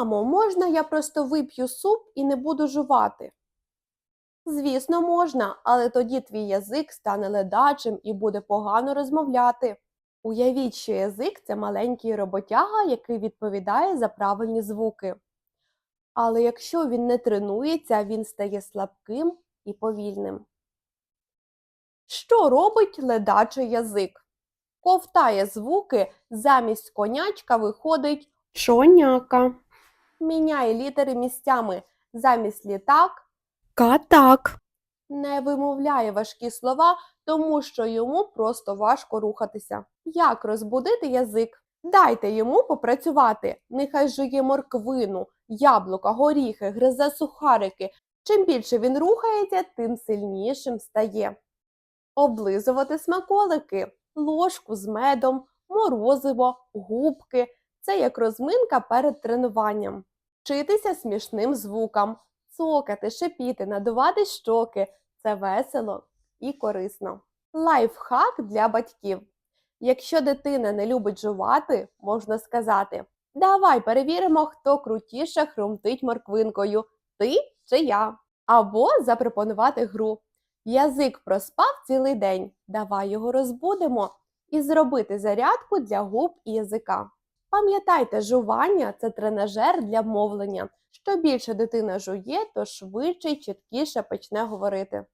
Мамо, можна я просто вип'ю суп і не буду жувати? Звісно, можна, але тоді твій язик стане ледачим і буде погано розмовляти. Уявіть, що язик це маленький роботяга, який відповідає за правильні звуки. Але якщо він не тренується, він стає слабким і повільним. Що робить ледачий язик? Ковтає звуки, замість конячка виходить чоняка. Міняє літери місцями замість літак Катак. не вимовляє важкі слова, тому що йому просто важко рухатися. Як розбудити язик? Дайте йому попрацювати. Нехай жує морквину, яблука, горіхи, гризе сухарики. Чим більше він рухається, тим сильнішим стає. Облизувати смаколики, ложку з медом, морозиво, губки це як розминка перед тренуванням. Вчитися смішним звукам, цокати, шипіти, надувати щоки це весело і корисно. Лайфхак для батьків. Якщо дитина не любить жувати, можна сказати: Давай перевіримо, хто крутіше хрумтить морквинкою, ти чи я. Або запропонувати гру. Язик проспав цілий день. Давай його розбудемо і зробити зарядку для губ і язика. Пам'ятайте, жування це тренажер для мовлення. Що більше дитина жує, то швидше й чіткіше почне говорити.